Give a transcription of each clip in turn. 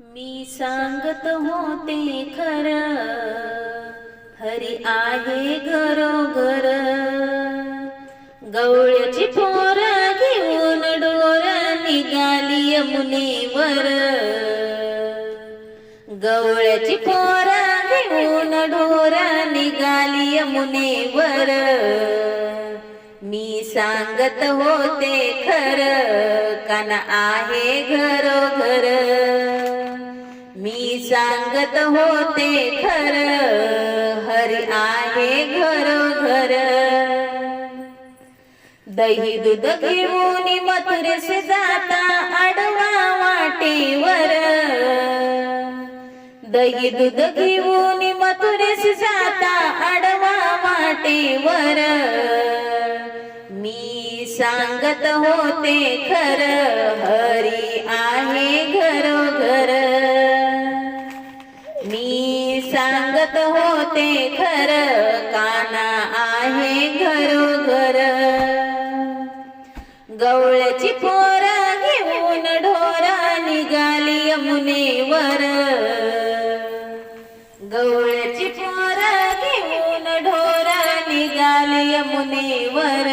मी सांगत होते खर हरी आहे घरोघर. गवळ्याची पोर घेऊन डोर निघाली यमुनेवर. गवळ्याची पोर घेऊन डोर निघाली यमुनेवर. मी सांगत होते खर कान आहे घरोघर. मी सांगत होते खर हरी आहे घरोघर. दही दूध घेऊन मथुरेस जाता आडवा वाटेवर. दही दूध घेऊन मथुरेस जाता आडवा वाटेवर. मी सांगत होते खर हरी आहे सांगत होते खर काना आहे घरोघर. गवळची पोर घेऊन ढोरा निघाली यमुनेवर. गवळची पोर घेऊन ढोरा निघाली यमुनेवर.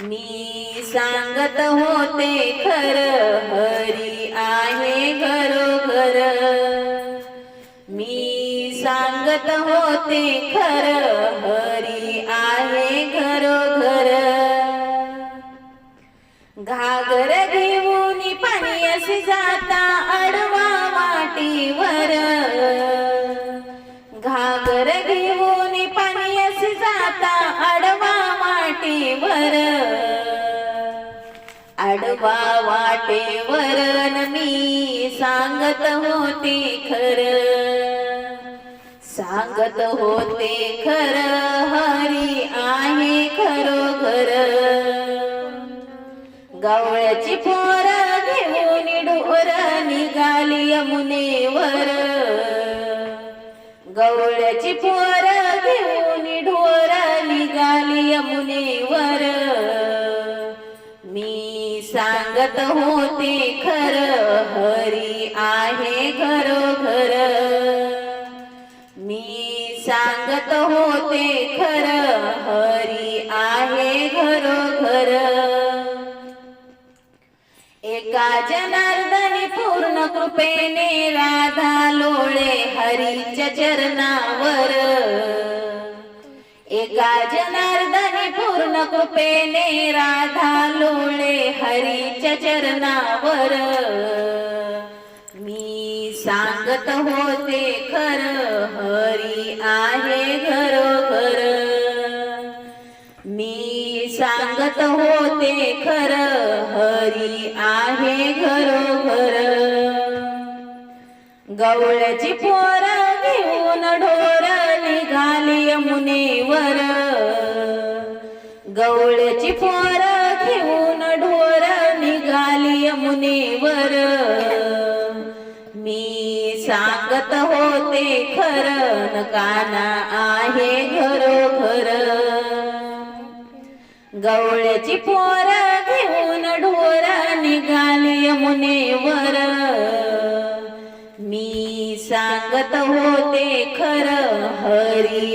मी सांगत होते खर सांगत होते खर हरी आहे घरोघर. घागर घेऊन पाणी असे जाता अडवा वाटेवर घागर घेऊन पाणी असे जाता अडवा वाटेवर अडवा वाटेवर मी सांगत होते खरं. सांगत होते खर हरी आहे खरो घर गवळ्याची पोर घेऊन ढोर निघाली यमुनेवर. गवळ्याची पोर घेऊन ढोर निघाली यमुनेवर. मी सांगत होते खर हरी आहे घरोघर घर सांगत होते खर हरी आहे घरोघर. एका जनार्दने पूर्ण कृपेने राधा लोळे हरीच्या चरणावर. एका जनार्दने पूर्ण कृपेने राधा लोळे हरीच्या चरणावर. मी सांगत होते खर हरी आहे घरोघर मी सांगत होते खर हरी आहे घरोघर गवळ्याची पोर घेऊन ढोर निघाली यमुनेवर सांगत होते खर काना आहे घरोघर. गवळ्याची पोर घेऊन ढोर निघाली यमुनेवर मी सांगत होते खर हरी